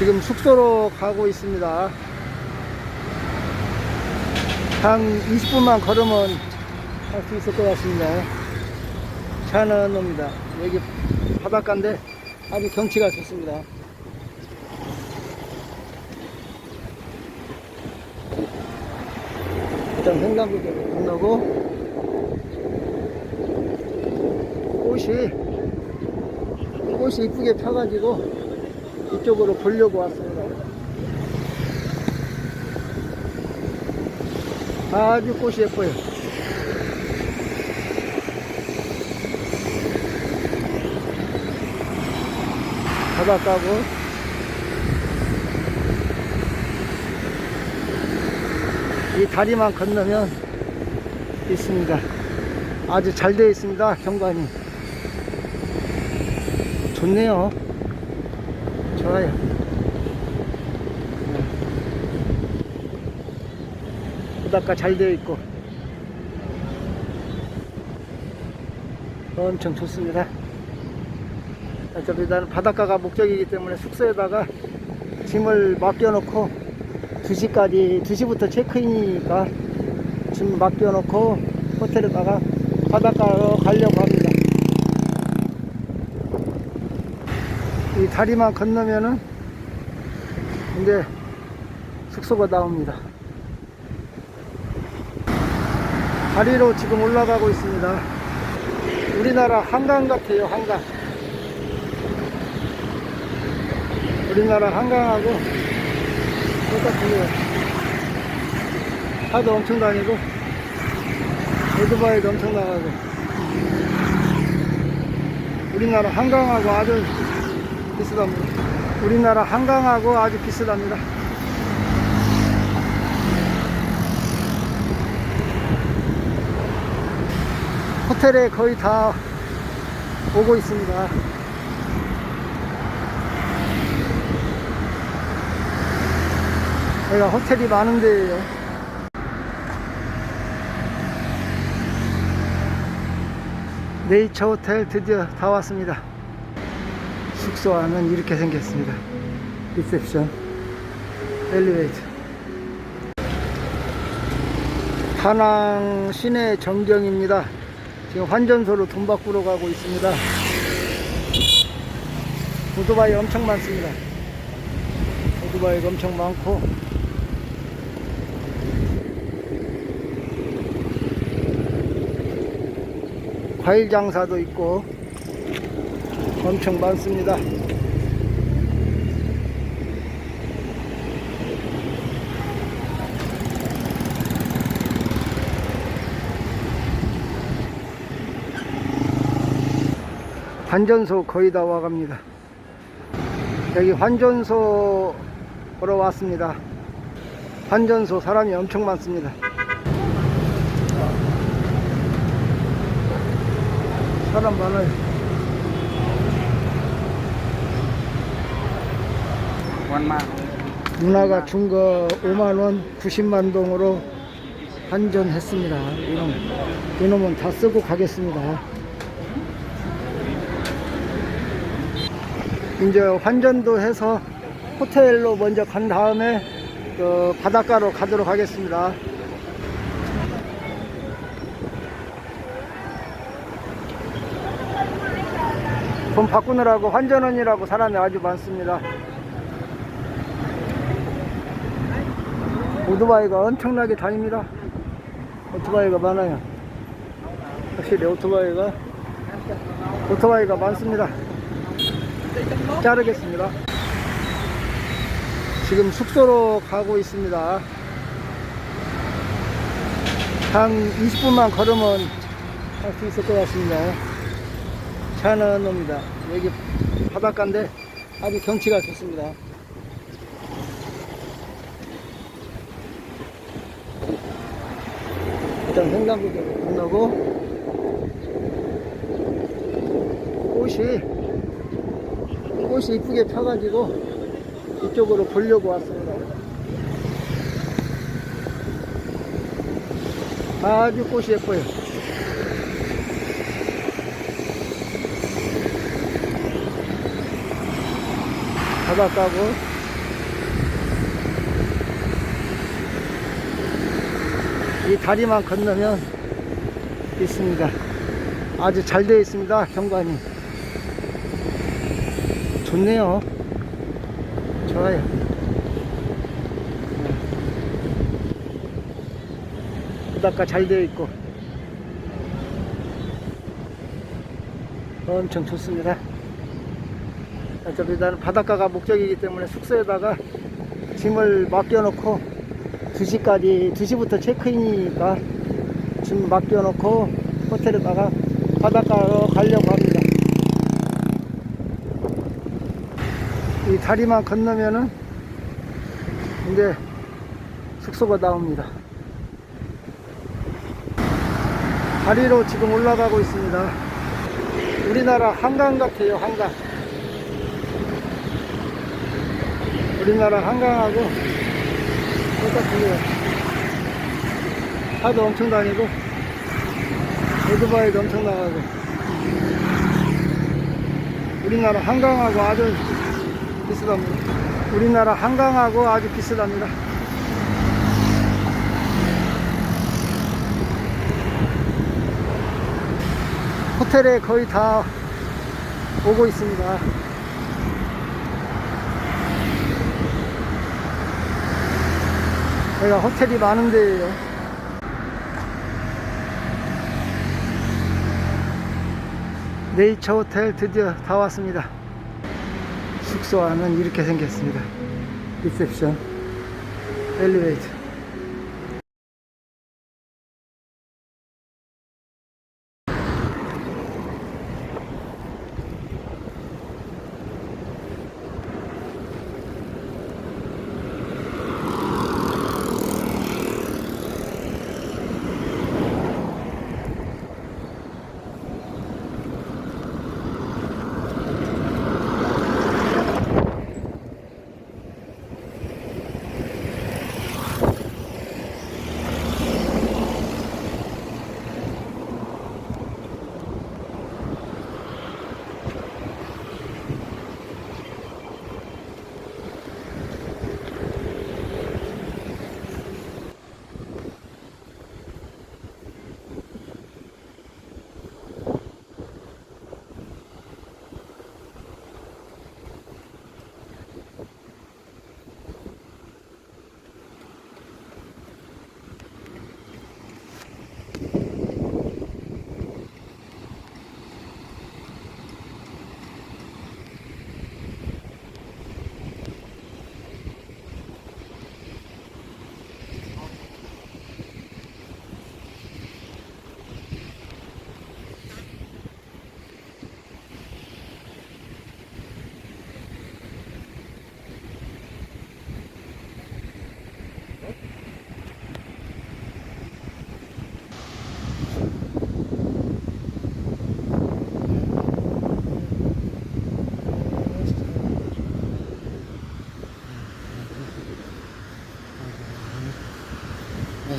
지금 숙소로 가고 있습니다. 한 20분만 걸으면 갈 수 있을 것 같습니다. 차는 옵니다. 여기 바닷가인데 아주 경치가 좋습니다. 일단 횡단보도를 건너고 꽃이 꽃이 이쁘게 펴가지고 이쪽으로 보려고 왔습니다. 아주 꽃이 예뻐요. 바닷가고 이 다리만 건너면 있습니다. 아주 잘 되어 있습니다. 경관이 좋네요. 좋아요. 바닷가 잘 되어 있고 엄청 좋습니다. 어차피 나는 바닷가가 목적이기 때문에 숙소에다가 짐을 맡겨놓고 2시까지 2시부터 체크인이니까 짐 맡겨놓고 호텔에다가 바닷가로 가려고 합니 다리만 건너면은 이제 숙소가 나옵니다. 다리로 지금 올라가고 있습니다. 우리나라 한강 같아요, 한강. 우리나라 한강하고 똑같아요. 차도 엄청 다니고, 오토바이도 엄청 나가고. 우리나라 한강하고 아주 비슷합니다. 우리나라 한강하고 아주 비슷합니다. 호텔에 거의 다 오고 있습니다. 여기가 호텔이 많은 데예요. 네이처 호텔 드디어 다 왔습니다. 숙소 안은 이렇게 생겼습니다. 리셉션, 엘리베이터. 다낭 시내 정경입니다. 지금 환전소로 돈 바꾸러 가고 있습니다. 오토바이 엄청 많습니다. 오토바이가 엄청 많고 과일 장사도 있고 엄청 많습니다. 환전소 거의 다 와갑니다. 여기 환전소 보러 왔습니다. 환전소 사람이 엄청 많습니다. 사람 많아요. 원만 누나가 준 거 5만원 90만 동으로 환전했습니다. 이놈, 이놈은 다 쓰고 가겠습니다. 이제 환전도 해서 호텔로 먼저 간 다음에 그 바닷가로 가도록 하겠습니다. 돈 바꾸느라고 환전원이라고 사람이 아주 많습니다. 오토바이가 엄청나게 다닙니다. 오토바이가 많아요. 확실히 오토바이가 오토바이가 많습니다. 자르겠습니다. 지금 숙소로 가고 있습니다. 한 20분만 걸으면 갈수 있을 것 같습니다. 차는 옵니다. 여기 바닷가인데 아주 경치가 좋습니다. 일단 횡단보도를 건너고 꽃이 꽃이 이쁘게 펴가지고 이쪽으로 보려고 왔습니다. 아주 꽃이 예뻐요. 바닷가고 이 다리만 건너면 있습니다. 아주 잘 되어 있습니다. 경관이. 좋네요. 좋아요. 바닷가 잘 되어 있고 엄청 좋습니다. 어차피 나는 바닷가가 목적이기 때문에 숙소에다가 짐을 맡겨놓고 2시까지 2시부터 체크인이니까 짐 맡겨놓고 호텔에다가 바닷가로 가려고 합니다. 이 다리만 건너면은 이제 숙소가 나옵니다. 다리로 지금 올라가고 있습니다. 우리나라 한강 같아요, 한강. 우리나라 한강하고 똑같아요. 차도 엄청 다니고, 오토바이도 엄청 나가고. 우리나라 한강하고 아주 비슷합니다. 우리나라 한강하고 아주 비슷합니다. 호텔에 거의 다 오고 있습니다. 여기가 호텔이 많은 데예요. 네이처 호텔 드디어 다 왔습니다. 숙소 안은 이렇게 생겼습니다. 리셉션, 엘리베이터.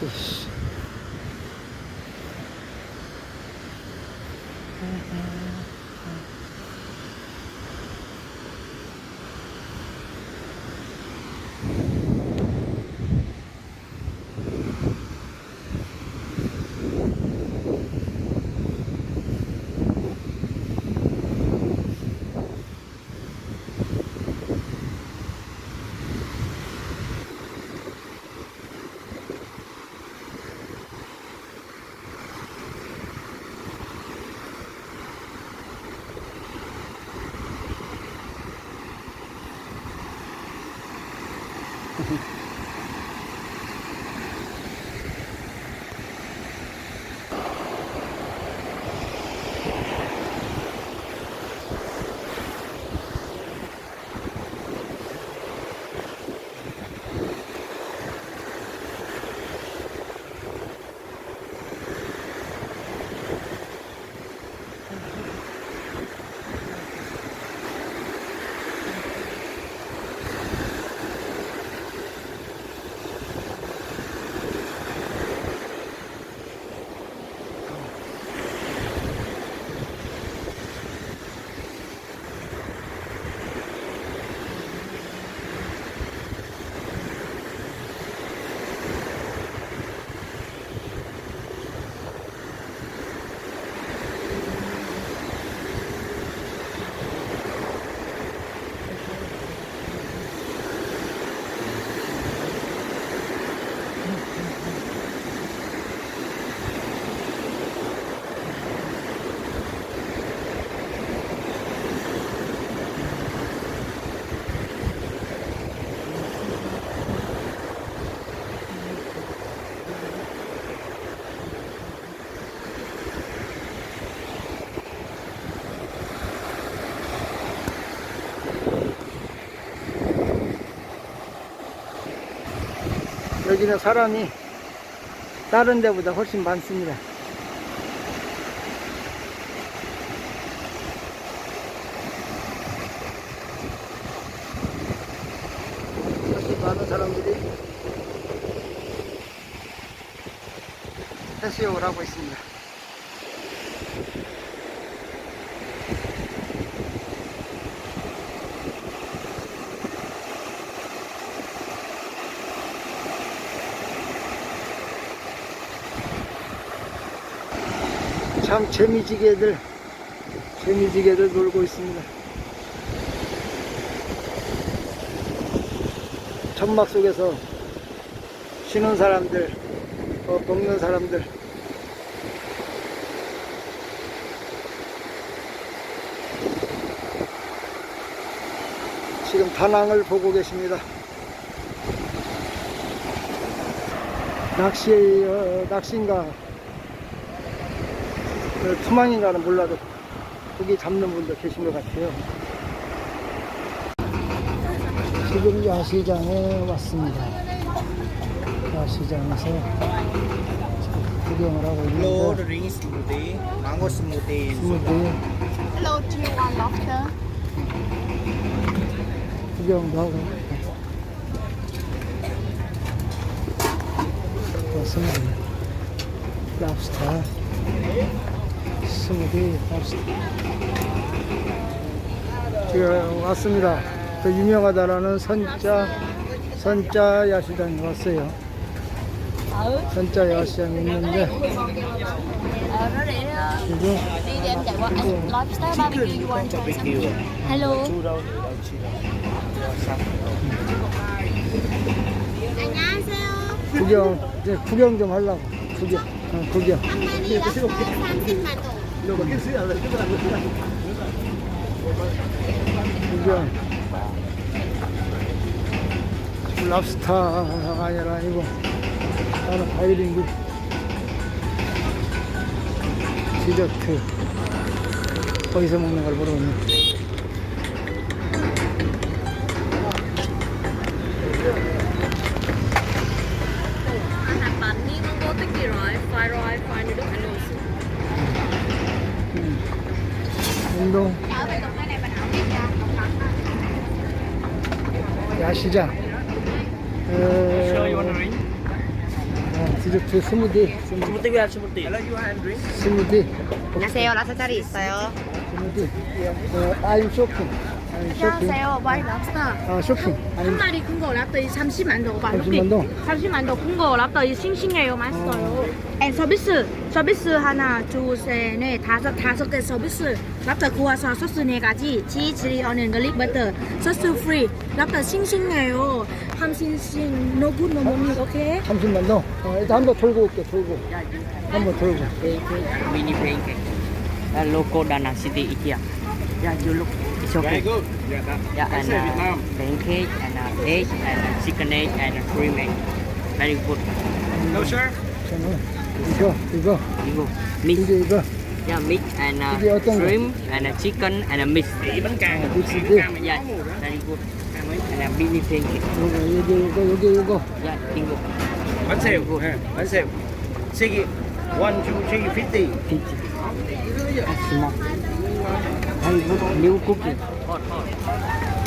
아이 여기는 사람이 다른 데보다 훨씬 많습니다. 훨씬 많은 사람들이 해수욕을 하고 있습니다. 참 재미지게들 재미지게들 놀고 있습니다. 천막 속에서 쉬는 사람들, 어, 먹는 사람들. 지금 다낭을 보고 계십니다. 낚시, 어, 낚시인가, 어, 투망인가는 몰라도 고기 잡는 분도 계신 것 같아요. 지금 야시장에 왔습니다. 야시장에서 구경을 하고 Hello, 있는데 smoothie, mango smoothie. 스무디 Hello, do you want lobster? 구경도 하고 또 스무디 랍스터 스무디 랍스터 지금 왔습니다. 그 유명하다라는 선자 선자 야시장에 왔어요. 선자 야시장에 있는데 지금? Hello. 안녕하세요. 구경 이제 구경 좀 하려고 구경 어, 구경 한 마리 랍스터 30만 원. 구경 랍스타가 아니라 이거 다른 다이빙 디저트 거기서 먹는 걸 보러 오네 Hạt bánh đi con cô thích gì rồi? Fry rồi, fry nữa được anh luôn. 운동 야시장 어, 어, 디저트 스무디 스무디 have drink? 스무디 안녕하세요. 랍스터리 있어요. 스무디 어, I'm I'm 쇼핑 안녕하세요. 와이 랍스터. 아 쇼핑. 한 I'm 마리 큰 거 랍더 30만 동 오빠 30만 동? 30만 동큰거 랍더 싱싱해요. 맛있어요. 앤 서비스. 서비스 하나 둘셋넷 다섯 다섯 개 서비스. 랍더 구워서 소스 네 가지. 치즈 어는 갈릭 버터 소스 프리 랍더 싱싱해요. 함싱싱. 노굿 노모니 오케이? 30만 동 어, 일단 한번 돌고 올게 돌고. 한번 돌고. Mini pancake. Uh, local Da Nang City IKEA. Yeah, you look. It's okay. good. Yeah, that. Yeah, and uh, pancake and uh, egg and uh, chicken egg and uh, cream egg. Very good. No, sir. 저는 이거 이거 You go mix. 이게 이거 Yeah, mix and uh, 이게 어떤 거? shrimp and uh, chicken and uh, mix. bánh càng. 믹스인데 Yeah, very good. And uh, mini pancake. 이거 여기 이거 여기 이거 Yeah, bingo. Bánh xèo. ha, Bánh xèo. Sige. One, two, three, fifty. Fifty. Uh, small.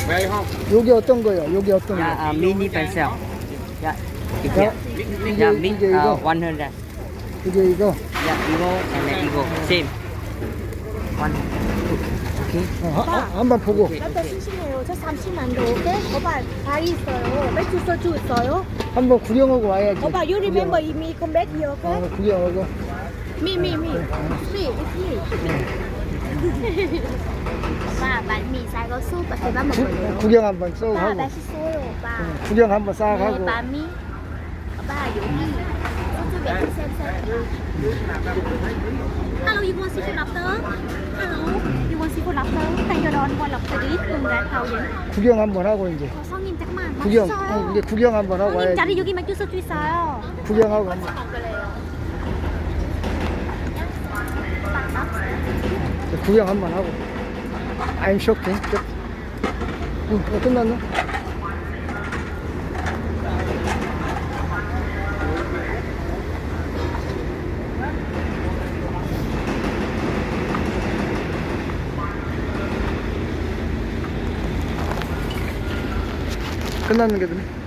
Very hot. 여기 어떤 거요? 여기 어떤 거? Yeah, uh, mini pancake. Yeah, 야, IKEA. 이게 Yeah, mix 이게 uh, 이거 100. 이게 이거 Evo and uh, Evo. Same. One, two. Okay. 어, 하- 하- 한번 보고 랍더 싱싱해요 저 30만 동 오케이 오빠 다 있어요 맥주 소주 있어요 한번 구경하고 와야지. 오빠 you remember me come back here 어, okay 구경하고 me me me me it's me 오빠 말미 쌀고 수 밖에 밥 구, 먹어요. 구경 한번 쏙 오빠 하고 맛있어요, 오빠. 응, 구경 한번 싹 네, 하고 밤이. 오빠 여기 소주 맥주 쌤쌤. Hello, you want seafood lobster? Hello, you want seafood lobster? Thank you, Don. Want lobster thầu vậy? 구경 한번 하고 이제 어, 성님 잠깐만. 구경 맛있어요. 어, 이제 구경 한번 하고 성님 자리 와야지. 여기 맥주 소주 있어요. 구경하고 한번 구경 한번 하고. I'm 쇼핑 끝. 응, 어, 끝났나? 끝났는 게 되네